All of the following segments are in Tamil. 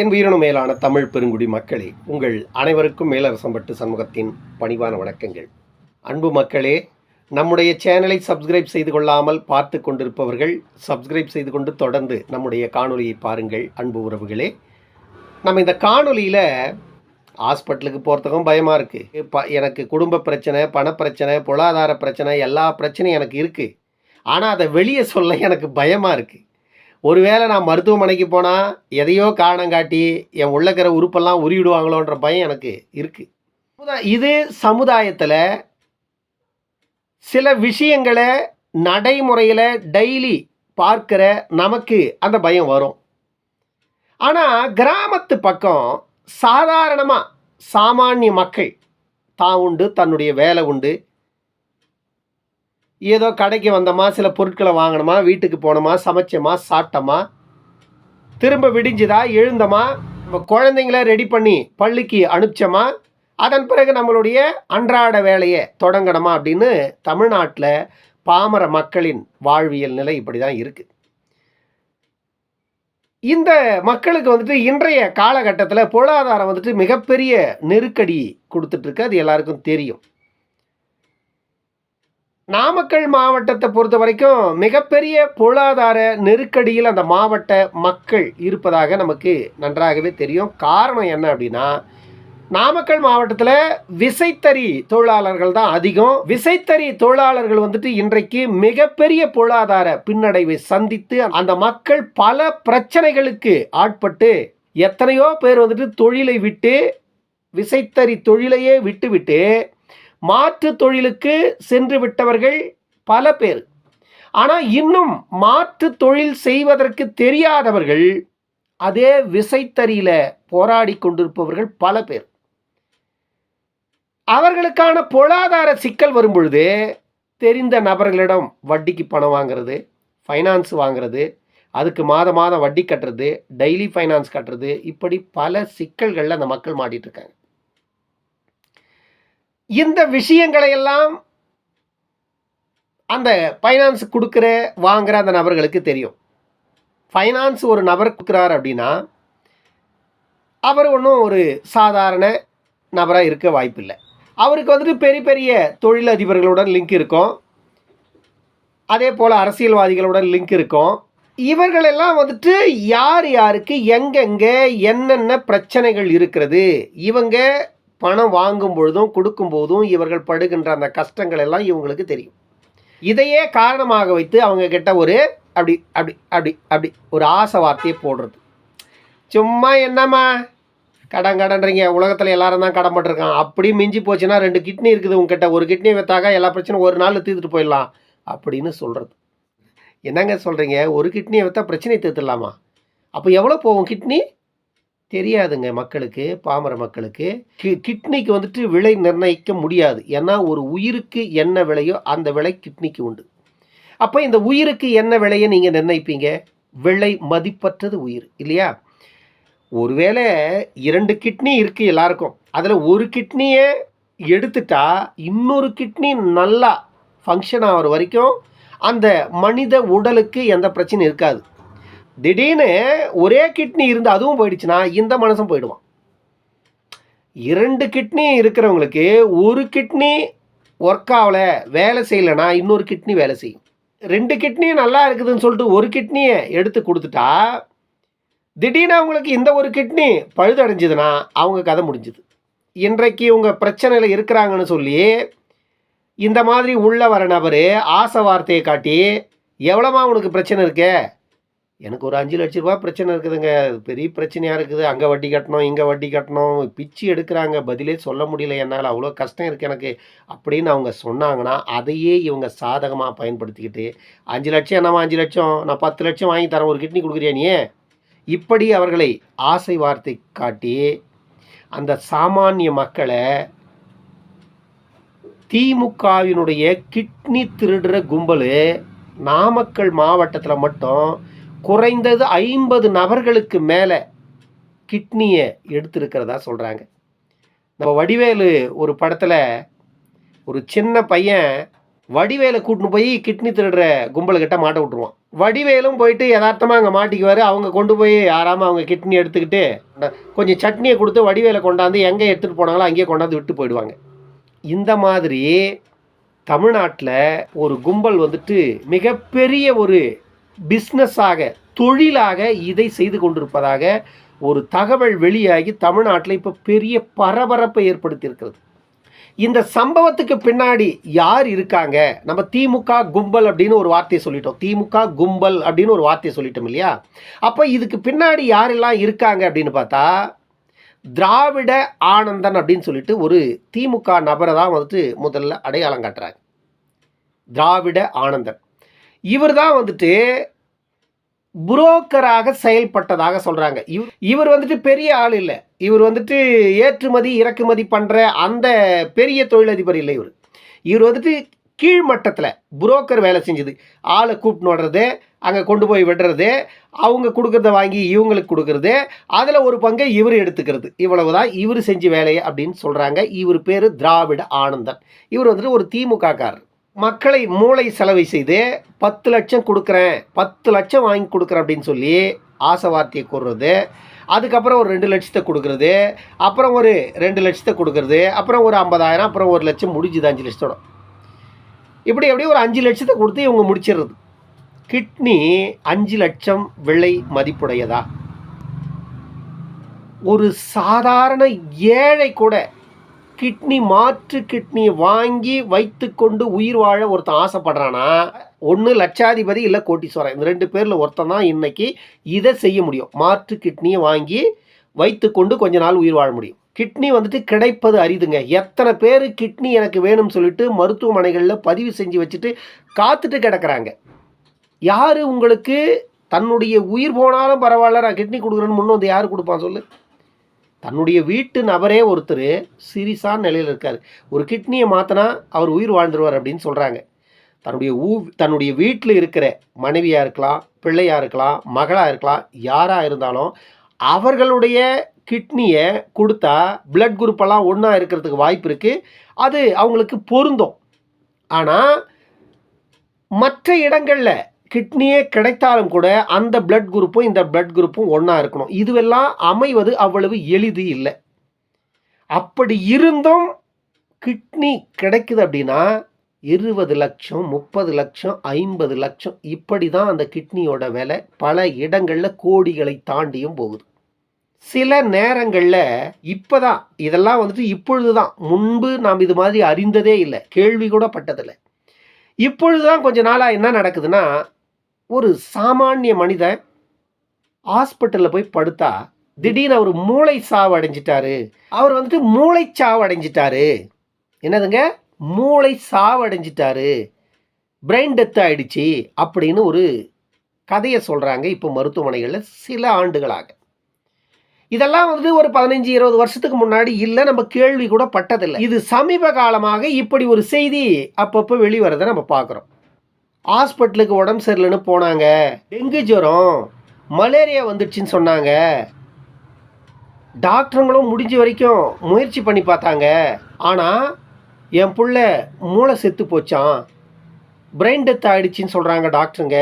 என் உயிரினும் மேலான தமிழ் பெருங்குடி மக்களே உங்கள் அனைவருக்கும் மேலரசம்பட்டு சமூகத்தின் பணிவான வணக்கங்கள். அன்பு மக்களே நம்முடைய சேனலை சப்ஸ்கிரைப் செய்து கொள்ளாமல் பார்த்து கொண்டிருப்பவர்கள் சப்ஸ்கிரைப் செய்து கொண்டு தொடர்ந்து நம்முடைய காணொலியை பாருங்கள் அன்பு உறவுகளே. நம்ம இந்த காணொலியில் ஹாஸ்பிட்டலுக்கு போகிறதுக்கும் பயமாக இருக்குது ப எனக்கு குடும்ப பிரச்சனை பணப்பிரச்சனை பொருளாதார பிரச்சனை எல்லா பிரச்சனையும் எனக்கு இருக்குது ஆனால் அதை வெளியே சொல்ல எனக்கு பயமாக இருக்குது ஒருவேளை நான் மருத்துவமனைக்கு போனால் எதையோ காரணம் காட்டி என் உள்ளக்கிற உறுப்பெல்லாம் உருவிடுவாங்களோன்ற பயம் எனக்கு இருக்குது இது சமுதாயத்தில் சில விஷயங்களை நடைமுறையில் டெய்லி பார்க்கிற நமக்கு அந்த பயம் வரும். ஆனால் கிராமத்து பக்கம் சாதாரணமாக சாமானிய மக்கள் தான் உண்டு தன்னுடைய வேலை உண்டு. ஏதோ கடைக்கு வந்தோமா சில பொருட்களை வாங்கினோமா வீட்டுக்கு போனோமா சமைச்சோமா சாப்பிட்டோமா திரும்ப விடிஞ்சுதா எழுந்தோமா குழந்தைங்கள ரெடி பண்ணி பள்ளிக்கு அனுப்பிச்சோமா அதன் பிறகு நம்மளுடைய அன்றாட வேலையை தொடங்கணுமா அப்படின்னு தமிழ்நாட்டில் பாமர மக்களின் வாழ்வியல் நிலை இப்படி தான் இருக்குது இந்த மக்களுக்கு வந்துட்டு இன்றைய காலகட்டத்தில் பொருளாதாரம் வந்துட்டு மிகப்பெரிய நெருக்கடி கொடுத்துட்ருக்கு அது எல்லாருக்கும் தெரியும். நாமக்கல் மாவட்டத்தை பொறுத்த வரைக்கும் மிகப்பெரிய பொருளாதார நெருக்கடியில் அந்த மாவட்ட மக்கள் இருப்பதாக நமக்கு நன்றாகவே தெரியும். காரணம் என்ன அப்படின்னா நாமக்கல் மாவட்டத்தில் விசைத்தறி தொழிலாளர்கள் தான் அதிகம். விசைத்தறி தொழிலாளர்கள் வந்துட்டு இன்றைக்கு மிகப்பெரிய பொருளாதார பின்னடைவை சந்தித்து அந்த மக்கள் பல பிரச்சனைகளுக்கு ஆட்பட்டு எத்தனையோ பேர் வந்துட்டு தொழிலை விட்டு விசைத்தறி தொழிலையே விட்டுவிட்டு மாற்று தொழிலுக்கு சென்று விட்டவர்கள் பல பேர். ஆனால் இன்னும் மாற்று தொழில் செய்வதற்கு தெரியாதவர்கள் அதே விசைத்தறியில் போராடி கொண்டிருப்பவர்கள் பல பேர். அவர்களுக்கான பொருளாதார சிக்கல் வரும் பொழுது தெரிந்த நபர்களிடம் வட்டிக்கு பணம் வாங்குறது ஃபைனான்ஸ் வாங்குறது அதுக்கு மாத மாதம் வட்டி கட்டுறது டெய்லி ஃபைனான்ஸ் கட்டுறது இப்படி பல சிக்கல்களில் அந்த மக்கள் மாட்டிகிட்ருக்காங்க இந்த விஷயங்களையெல்லாம் அந்த ஃபைனான்ஸ் கொடுக்குற வாங்குகிற அந்த நபர்களுக்கு தெரியும். ஃபைனான்ஸ் ஒரு நபர் கொடுக்குறார் அப்படின்னா அவர் ஒன்றும் ஒரு சாதாரண நபராக இருக்க வாய்ப்பில்லை. அவருக்கு வந்துட்டு பெரிய பெரிய தொழிலதிபர்களுடன் லிங்க் இருக்கும். அதே போல் அரசியல்வாதிகளுடன் லிங்க் இருக்கும். இவர்களெல்லாம் வந்துட்டு யார் யாருக்கு எங்கெங்கே என்னென்ன பிரச்சனைகள் இருக்கிறது இவங்க பணம் வாங்கும் பொழுதும் கொடுக்கும் போதும் இவர்கள் படுகின்ற அந்த கஷ்டங்கள் எல்லாம் இவங்களுக்கு தெரியும். இதையே காரணமாக வைத்து அவங்க கிட்ட ஒரு அப்படி அப்படி அப்படி அப்படி ஒரு ஆசை வார்த்தையை போடுறது. சும்மா என்னம்மா? கடன் கடன்றீங்க. உலகத்தில் எல்லாரும் தான் கடன் பட்டிருக்கான் அப்படி மிஞ்சி போச்சுன்னா ரெண்டு கிட்னி இருக்குது உங்ககிட்ட ஒரு கிட்னி வைத்தாக்கா எல்லா பிரச்சனையும் ஒரு நாளில் தீர்த்துட்டு போயிடலாம் அப்படின்னு சொல்கிறது என்னங்க சொல்கிறீங்க ஒரு கிட்னியை விற்றா பிரச்சனையை தீர்த்துடலாமா? அப்போ எவ்வளோ போகும் கிட்னி? தெரியாதுங்க மக்களுக்கு பாமர மக்களுக்கு. கி கிட்னிக்கு வந்துட்டு விலை நிர்ணயிக்க முடியாது. ஏன்னா ஒரு உயிருக்கு என்ன விலையோ அந்த விலை கிட்னிக்கு உண்டு. அப்போ இந்த உயிருக்கு என்ன விலையை நீங்கள் நிர்ணயிப்பீங்க? விலை மதிப்பற்றது உயிர் இல்லையா? ஒருவேளை இரண்டு கிட்னி இருக்குது எல்லாருக்கும். அதில் ஒரு கிட்னியை எடுத்துட்டா இன்னொரு கிட்னி நல்லா ஃபங்க்ஷன் ஆகிற வரைக்கும் அந்த மனித உடலுக்கு எந்த பிரச்சனையும் இருக்காது. திடீர்னு ஒரே கிட்னி இருந்து அதுவும் போயிடுச்சுன்னா இந்த மனுஷன் போயிடுவான். இரண்டு கிட்னி இருக்கிறவங்களுக்கு ஒரு கிட்னி ஒர்க் ஆகல வேலை செய்யலைன்னா இன்னொரு கிட்னி வேலை செய்யும். ரெண்டு கிட்னியும் நல்லா இருக்குதுன்னு சொல்லிட்டு ஒரு கிட்னியை எடுத்து கொடுத்துட்டா திடீர்னு அவங்களுக்கு இந்த ஒரு கிட்னி பழுதடைஞ்சதுன்னா அவங்க கதை முடிஞ்சுது. இன்றைக்கு இவங்க பிரச்சனையில் இருக்கிறாங்கன்னு சொல்லி இந்த மாதிரி உள்ளே வர நபர் ஆசை வார்த்தையை காட்டி எவ்வளோமா உனக்கு பிரச்சனை இருக்கே? எனக்கு ஒரு அஞ்சு லட்ச ரூபா பிரச்சனை இருக்குதுங்க. பெரிய பிரச்சனையாக இருக்குது. அங்கே வட்டி கட்டணும் இங்கே வட்டி கட்டணும். பிச்சு எடுக்கிறாங்க. பதிலே சொல்ல முடியல. என்னால் அவ்வளோ கஷ்டம் இருக்குது எனக்கு. அப்படின்னு அவங்க சொன்னாங்கன்னா அதையே இவங்க சாதகமாக பயன்படுத்திக்கிட்டு அஞ்சு லட்சம் என்னம்மா அஞ்சு லட்சம்? நான் பத்து லட்சம் வாங்கி தரேன். ஒரு கிட்னி கொடுக்குறியா நீ? இப்படி அவர்களை ஆசை வார்த்தை காட்டி அந்த சாமானிய மக்களை திமுகவினுடைய கிட்னி திருடுற கும்பல் நாமக்கல் மாவட்டத்தில் மட்டும் குறைந்தது ஐம்பது நபர்களுக்கு மேலே கிட்னியை எடுத்திருக்கிறதா சொல்கிறாங்க நம்ம வடிவேலு ஒரு படத்தில் ஒரு சின்ன பையன் வடிவேலை கூட்டின்னு போய் கிட்னி திருடுற கும்பல்கிட்ட மாட்ட விட்டுருவான். வடிவேலும் போயிட்டு யதார்த்தமாக அங்கே மாட்டிக்குவார். அவங்க கொண்டு போய் யாராமல் அவங்க கிட்னி எடுத்துக்கிட்டு கொஞ்சம் சட்னியை கொடுத்து வடிவேலை கொண்டாந்து எங்கே எடுத்துகிட்டு போனாங்களோ அங்கேயே கொண்டாந்து விட்டு போயிடுவாங்க. இந்த மாதிரி தமிழ்நாட்டில் ஒரு கும்பல் வந்துட்டு மிகப்பெரிய ஒரு பிஸ்னஸாக தொழிலாக இதை செய்து கொண்டிருப்பதாக ஒரு தகவல் வெளியாகி தமிழ்நாட்டில் இப்போ பெரிய பரபரப்பை ஏற்படுத்தியிருக்கிறது. இந்த சம்பவத்துக்கு பின்னாடி யார் இருக்காங்க? நம்ம திமுக கும்பல் அப்படின்னு ஒரு வார்த்தையை சொல்லிட்டோம். திமுக கும்பல் அப்படின்னு ஒரு வார்த்தையை சொல்லிட்டோம் இல்லையா? அப்போ இதுக்கு பின்னாடி யாரெல்லாம் இருக்காங்க அப்படின்னு பார்த்தா திராவிட ஆனந்தன் அப்படின்னு சொல்லிட்டு ஒரு திமுக நபரை தான் வந்துட்டு முதல்ல அடையாளம் காட்டுறாங்க திராவிட ஆனந்தன். இவர் தான் வந்துட்டு புரோக்கராக செயல்பட்டதாக சொல்கிறாங்க இவ் இவர் வந்துட்டு பெரிய ஆள் இல்லை. இவர் வந்துட்டு ஏற்றுமதி இறக்குமதி பண்ணுற அந்த பெரிய தொழிலதிபர் இல்லை இவர். இவர் வந்துட்டு கீழ்மட்டத்தில் புரோக்கர் வேலை செஞ்சது. ஆளை கூப்பிட்டு விடுறது அங்கே கொண்டு போய் விடுறது அவங்க கொடுக்குறத வாங்கி இவங்களுக்கு கொடுக்குறது அதில் ஒரு பங்கை இவர் எடுத்துக்கிறது. இவ்வளவு தான் இவர் செஞ்ச வேலையை அப்படின்னு சொல்கிறாங்க இவர் பேர் திராவிட ஆனந்தன். இவர் வந்துட்டு ஒரு திமுக காரர் மக்களை மூளை செலவை செய்து பத்து லட்சம் கொடுக்குறேன் பத்து லட்சம் வாங்கி கொடுக்குறேன் அப்படின்னு சொல்லி ஆசை வார்த்தையை கூறுறது அதுக்கப்புறம் ஒரு ரெண்டு லட்சத்தை கொடுக்குறது அப்புறம் ஒரு ரெண்டு லட்சத்தை கொடுக்குறது அப்புறம் ஒரு ஐம்பதாயிரம் அப்புறம் ஒரு லட்சம் முடிஞ்சுது அஞ்சு லட்சத்தோட. இப்படி அப்படியே ஒரு அஞ்சு லட்சத்தை கொடுத்து இவங்க முடிச்சிடுறது. கிட்னி அஞ்சு லட்சம் விலை மதிப்புடையதா? ஒரு சாதாரண ஏழை கூட கிட்னி மாற்று கிட்னியை வாங்கி வைத்துக்கொண்டு உயிர் வாழ ஒருத்தன் ஆசைப்படுறானா? ஒன்று லட்சாதிபதி இல்லை கோட்டீஸ்வரன். இந்த ரெண்டு பேரில் ஒருத்தன் தான் இன்னைக்கு இதை செய்ய முடியும். மாற்று கிட்னியை வாங்கி வைத்துக்கொண்டு கொஞ்ச நாள் உயிர் வாழ முடியும். கிட்னி வந்துட்டு கிடைப்பது அரிதுங்க. எத்தனை பேர் கிட்னி எனக்கு வேணும்னு சொல்லிட்டு மருத்துவமனைகளில் பதிவு செஞ்சு வச்சுட்டு காத்துட்டு கிடக்கிறாங்க. யார் உங்களுக்கு தன்னுடைய உயிர் போனாலும் பரவாயில்ல நான் கிட்னி கொடுக்குறேன்னு முன்னே வந்து யார் கொடுப்பான் சொல்லு? தன்னுடைய வீட்டு நபரே ஒருத்தர் சீரியஸான நிலையில் இருக்கார். ஒரு கிட்னியை மாற்றினா அவர் உயிர் வாழ்ந்துருவார் அப்படின்னு சொல்கிறாங்க தன்னுடைய ஊ தன்னுடைய வீட்டில் இருக்கிற மனைவியாக இருக்கலாம் பிள்ளையாக இருக்கலாம் மகளாக இருக்கலாம் யாராக இருந்தாலும் அவர்களுடைய கிட்னியை கொடுத்தா பிளட் குரூப்பெல்லாம் ஒன்றா இருக்கிறதுக்கு வாய்ப்பு இருக்குது அது அவங்களுக்கு பொருந்தும். ஆனால் மற்ற இடங்களில் கிட்னியே கிடைத்தாலும் கூட அந்த பிளட் குரூப்பும் இந்த பிளட் குரூப்பும் ஒன்றா இருக்கணும். இதுவெல்லாம் அமைவது அவ்வளவு எளிது இல்லை. அப்படி இருந்தும் கிட்னி கிடைக்குது அப்படின்னா இருபது லட்சம் முப்பது லட்சம் ஐம்பது லட்சம் இப்படி தான் அந்த கிட்னியோட விலை பல இடங்களில் கோடிகளை தாண்டியும் போகுது. சில நேரங்களில் இப்போ தான் இதெல்லாம் வந்துட்டு இப்பொழுது தான். முன்பு நாம் இது மாதிரி அறிந்ததே இல்லை. கேள்வி கூட பட்டதில்லை. இப்பொழுது தான் கொஞ்ச நாளாக என்ன நடக்குதுன்னா ஒரு சாமானிய மனிதன் ஹாஸ்பிட்டலில் போய் படுத்தா திடீர்னு அவர் மூளை சாவு அடைஞ்சிட்டாரு. அவர் வந்துட்டு மூளை சாவு அடைஞ்சிட்டாரு. என்னதுங்க? மூளை சாவு அடைஞ்சிட்டாரு. பிரெயின் டெத் ஆயிடுச்சு அப்படின்னு ஒரு கதையை சொல்கிறாங்க இப்போ மருத்துவமனைகளில் சில ஆண்டுகளாக. இதெல்லாம் வந்து ஒரு பதினஞ்சு இருபது வருஷத்துக்கு முன்னாடி இல்லை நம்ம கேள்வி கூட பட்டதில்லை. இது சமீப காலமாக இப்படி ஒரு செய்தி அப்பப்போ வெளிவரதை நம்ம பார்க்குறோம். ஹாஸ்பிட்டலுக்கு உடம்பு சரியில்லைன்னு போனாங்க. டெங்கு ஜுரம் மலேரியா வந்துடுச்சின்னு சொன்னாங்க. டாக்டருங்களும் முடிஞ்ச வரைக்கும் முயற்சி பண்ணி பார்த்தாங்க. ஆனால் என் பிள்ள மூளை செத்து போச்சான் பிரெயின் டெத் ஆகிடுச்சின்னு சொல்கிறாங்க டாக்டருங்க.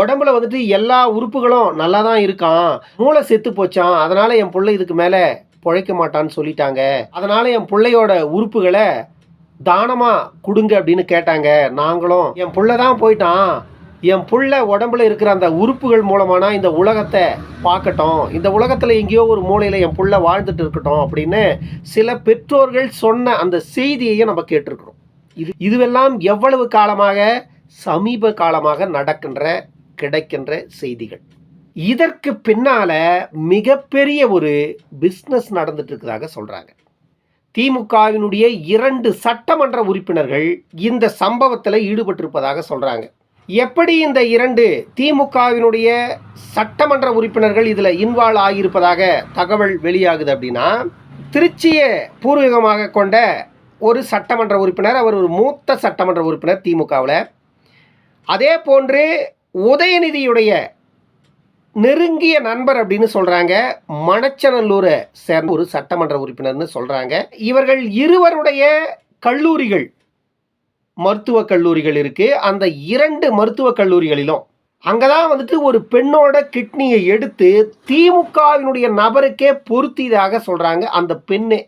உடம்புல வந்துட்டு எல்லா உறுப்புகளும் நல்லா தான் இருக்கான் மூளை செத்து போச்சான் அதனால் என் பிள்ளை இதுக்கு மேலே பிழைக்க மாட்டான்னு சொல்லிட்டாங்க. அதனால் என் பிள்ளையோட உறுப்புகளை தானமாக கொடுங்க அப்படின்னு கேட்டாங்க. நாங்களும் என் புள்ள தான் போயிட்டான். என் புள்ள உடம்புல இருக்கிற அந்த உறுப்புகள் மூலமானா இந்த உலகத்தை பார்க்கட்டும். இந்த உலகத்தில் எங்கேயோ ஒரு மூலையில் என் புள்ள வாழ்ந்துட்டு இருக்கட்டும் அப்படின்னு சில பெற்றோர்கள் சொன்ன அந்த செய்தியையும் நம்ம கேட்டிருக்கிறோம். இது இதுவெல்லாம் எவ்வளவு காலமாக சமீப காலமாக நடக்கின்ற கிடைக்கின்ற செய்திகள். இதற்கு பின்னால மிகப்பெரிய ஒரு பிஸ்னஸ் நடந்துட்டு இருக்கிறதாக சொல்கிறாங்க திமுகவினுடைய இரண்டு சட்டமன்ற உறுப்பினர்கள் இந்த சம்பவத்தில் ஈடுபட்டிருப்பதாக சொல்கிறாங்க எப்படி இந்த இரண்டு திமுகவினுடைய சட்டமன்ற உறுப்பினர்கள் இதில் இன்வால்வ் ஆகியிருப்பதாக தகவல் வெளியாகுது அப்படின்னா திருச்சியை பூர்வீகமாக கொண்ட ஒரு சட்டமன்ற உறுப்பினர் அவர் ஒரு மூத்த சட்டமன்ற உறுப்பினர் திமுகவில். அதே போன்று உதயநிதியுடைய நெருங்கிய நண்பர் அப்படின்னு சொல்கிறாங்க மணச்சநல்லூரை சேர்ந்த ஒரு சட்டமன்ற உறுப்பினர்னு சொல்கிறாங்க இவர்கள் இருவருடைய கல்லூரிகள் மருத்துவக் கல்லூரிகள் இருக்குது அந்த இரண்டு மருத்துவக் கல்லூரிகளிலும் அங்கே தான் வந்துட்டு ஒரு பெண்ணோட கிட்னியை எடுத்து திமுகவினுடைய நபருக்கே பொருத்தியதாக சொல்கிறாங்க அந்த பெண்ணே.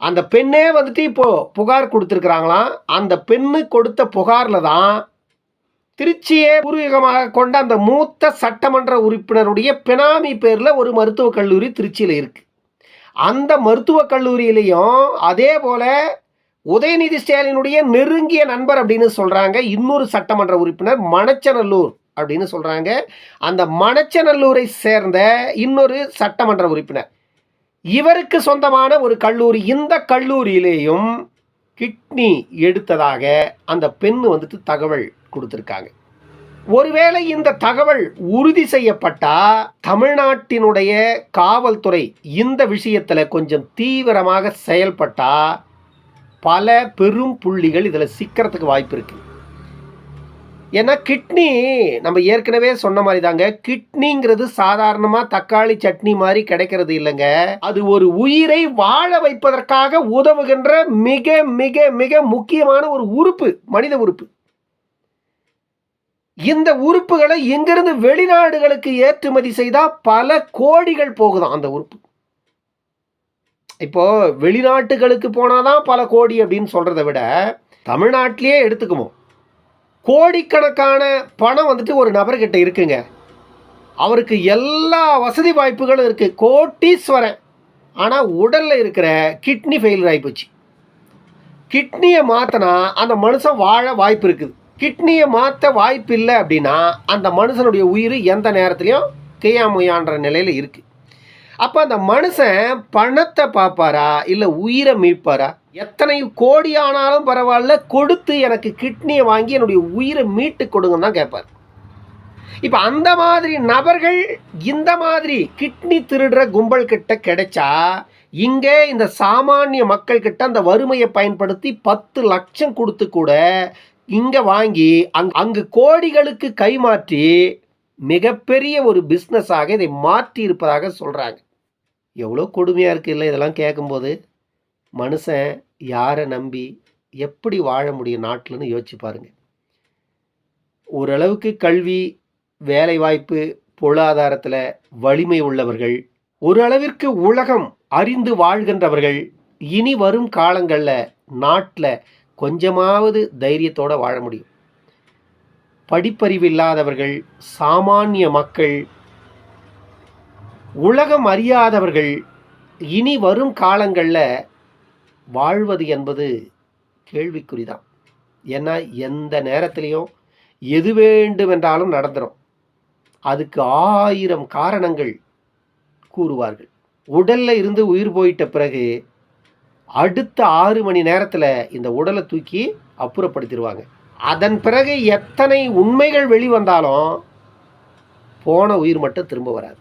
அந்த பெண்ணே வந்துட்டு இப்போ புகார் கொடுத்துருக்குறாங்களாம். அந்த பெண்ணு கொடுத்த புகாரில் தான் திருச்சியே பூர்வீகமாக கொண்ட அந்த மூத்த சட்டமன்ற உறுப்பினருடைய பினாமி பேரில் ஒரு மருத்துவக் கல்லூரி திருச்சியில் இருக்குது அந்த மருத்துவக் கல்லூரியிலையும் அதே போல் உதயநிதி ஸ்டாலினுடைய நெருங்கிய நண்பர் அப்படின்னு சொல்கிறாங்க இன்னொரு சட்டமன்ற உறுப்பினர் மணச்சநல்லூர் அப்படின்னு சொல்கிறாங்க அந்த மணச்சநல்லூரை சேர்ந்த இன்னொரு சட்டமன்ற உறுப்பினர். இவருக்கு சொந்தமான ஒரு கல்லூரி இந்த கல்லூரியிலேயும் கிட்னி எடுத்ததாக அந்த பெண் வந்துட்டு தகவல் கொடுத்துருக்காங்க. ஒருவேளை இந்த தகவல் உறுதி செய்யப்பட்டா தமிழ்நாட்டினுடைய காவல்துறை இந்த விஷயத்தில் கொஞ்சம் தீவிரமாக செயல்பட்டா பல பெரும் புள்ளிகள் இதில் சிக்கிறதுக்கு வாய்ப்பு இருக்குது ஏன்னா கிட்னி நம்ம ஏற்கனவே சொன்ன மாதிரி தாங்க கிட்னிங்கிறது சாதாரணமாக தக்காளி சட்னி மாதிரி கிடைக்கிறது இல்லைங்க. அது ஒரு உயிரை வாழ வைப்பதற்காக உதவுகின்ற மிக மிக மிக முக்கியமான ஒரு உறுப்பு மனித உறுப்பு. இந்த உறுப்புகளை எங்கிருந்து வெளிநாடுகளுக்கு ஏற்றுமதி செய்தால் பல கோடிகள் போகுதாம் அந்த உறுப்பு. இப்போ வெளிநாட்டுகளுக்கு போனாதான் பல கோடி அப்படின்னு சொல்றதை விட தமிழ்நாட்டிலேயே எடுத்துக்குவோம் கோடிக்கணக்கான பணம் வந்துட்டு ஒரு நபர்கிட்ட இருக்குங்க. அவருக்கு எல்லா வசதி வாய்ப்புகளும் இருக்குது கோட்டீஸ்வரன். ஆனால் உடலில் இருக்கிற கிட்னி ஃபெயிலியர் ஆகிப்போச்சு கிட்னியை மாற்றினா அந்த மனுஷன் வாழ வாய்ப்பு இருக்குது. கிட்னியை மாற்ற வாய்ப்பு இல்லை அப்படின்னா அந்த மனுஷனுடைய உயிர் எந்த நேரத்துலையும் கையாமுயான்ற நிலையில் இருக்குது அப்போ அந்த மனுஷன் பணத்தை பார்ப்பாரா? இல்லை உயிரை மீட்பாரா? எத்தனை கோடி ஆனாலும் பரவாயில்ல கொடுத்து எனக்கு கிட்னியை வாங்கி என்னுடைய உயிரை மீட்டு கொடுங்கன்னு தான் கேட்பார். இப்போ அந்த மாதிரி நபர்கள் இந்த மாதிரி கிட்னி திருடுற கும்பல் கிட்ட கிடைச்சா இங்கே இந்த சாமானிய மக்கள் கிட்ட அந்த வறுமையை பயன்படுத்தி பத்து லட்சம் கொடுத்து கூட இங்கே வாங்கி அங் அங்கு கோடிகளுக்கு கைமாற்றி மிகப்பெரிய ஒரு பிஸ்னஸாக இதை மாற்றி இருப்பதாக சொல்கிறாங்க எவ்வளோ கொடுமையாக இருக்குது இல்லை இதெல்லாம் கேட்கும்போது? மனுஷன் யாரை நம்பி எப்படி வாழ முடியும் நாட்டில்னு யோசிச்சு பாருங்க. ஓரளவுக்கு கல்வி வேலைவாய்ப்பு பொருளாதாரத்தில் வலிமை உள்ளவர்கள் ஓரளவிற்கு உலகம் அறிந்து வாழ்கின்றவர்கள் இனி வரும் காலங்களில் நாட்டில் கொஞ்சமாவது தைரியத்தோடு வாழ முடியும். படிப்பறிவு இல்லாதவர்கள் சாமானிய மக்கள் உலகம் அறியாதவர்கள் இனி வரும் காலங்களில் வாழ்வது என்பது கேள்விக்குறிதான். ஏன்னா எந்த நேரத்திலையும் எது வேண்டுமென்றாலும் நடந்துடும் அதுக்கு ஆயிரம் காரணங்கள் கூறுவார்கள். உடலில் இருந்து உயிர் போயிட்ட பிறகு அடுத்த ஆறு மணி நேரத்தில் இந்த உடலை தூக்கி அப்புறப்படுத்திடுவாங்க அதன் பிறகு எத்தனை உண்மைகள் வெளிவந்தாலும் போன உயிர் மட்டும் திரும்ப வராது.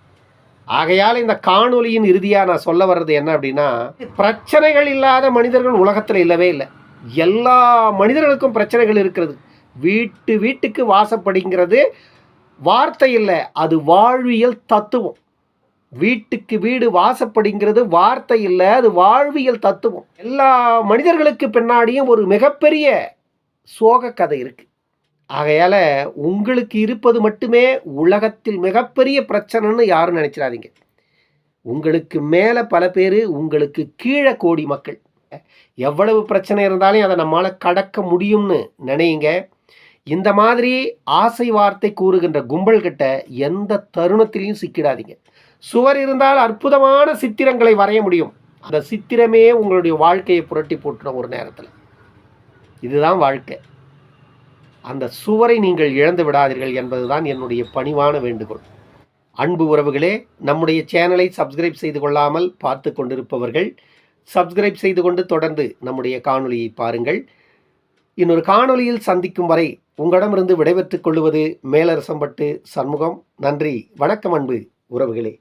ஆகையால் இந்த காணொலியின் இறுதியாக நான் சொல்ல வர்றது என்ன அப்படின்னா பிரச்சனைகள் இல்லாத மனிதர்கள் உலகத்தில் இல்லவே இல்லை. எல்லா மனிதர்களுக்கும் பிரச்சனைகள் இருக்கிறது. வீட்டு வீட்டுக்கு வாசப்படுங்கிறது வார்த்தை இல்லை அது வாழ்வியல் தத்துவம். வீட்டுக்கு வீடு வாசப்படிங்கிறது வார்த்தை இல்லை அது வாழ்வியல் தத்துவம். எல்லா மனிதர்களுக்கு பின்னாடியும் ஒரு மிகப்பெரிய சோக கதை இருக்குது ஆகையால் உங்களுக்கு இருப்பது மட்டுமே உலகத்தில் மிகப்பெரிய பிரச்சனைன்னு யாரும் நினச்சிடாதீங்க. உங்களுக்கு மேலே பல பேர் உங்களுக்கு கீழே கோடி மக்கள். எவ்வளவு பிரச்சனை இருந்தாலும் அதை நம்மளால் கடக்க முடியும்னு நினைங்க இந்த மாதிரி ஆசை வார்த்தை கூறுகின்ற கும்பல்கிட்ட எந்த தருணத்திலையும் சிக்கிடாதீங்க. சுவர் இருந்தால் அற்புதமான சித்திரங்களை வரைய முடியும். அந்த சித்திரமே உங்களுடைய வாழ்க்கையை புரட்டி போட்டுரும் ஒரு நேரத்தில். இதுதான் வாழ்க்கை. அந்த சுவரை நீங்கள் இழந்து விடாதீர்கள் என்பதுதான் என்னுடைய பணிவான வேண்டுகோள். அன்பு உறவுகளே நம்முடைய சேனலை சப்ஸ்கிரைப் செய்து கொள்ளாமல் பார்த்து கொண்டிருப்பவர்கள் சப்ஸ்கிரைப் செய்து கொண்டு தொடர்ந்து நம்முடைய காணொலியை பாருங்கள். இன்னொரு காணொலியில் சந்திக்கும் வரை உங்களிடமிருந்து விடைபெற்றுக் கொள்வது மேலரசம்பட்டு சண்முகம். நன்றி வணக்கம் அன்பு உறவுகளே.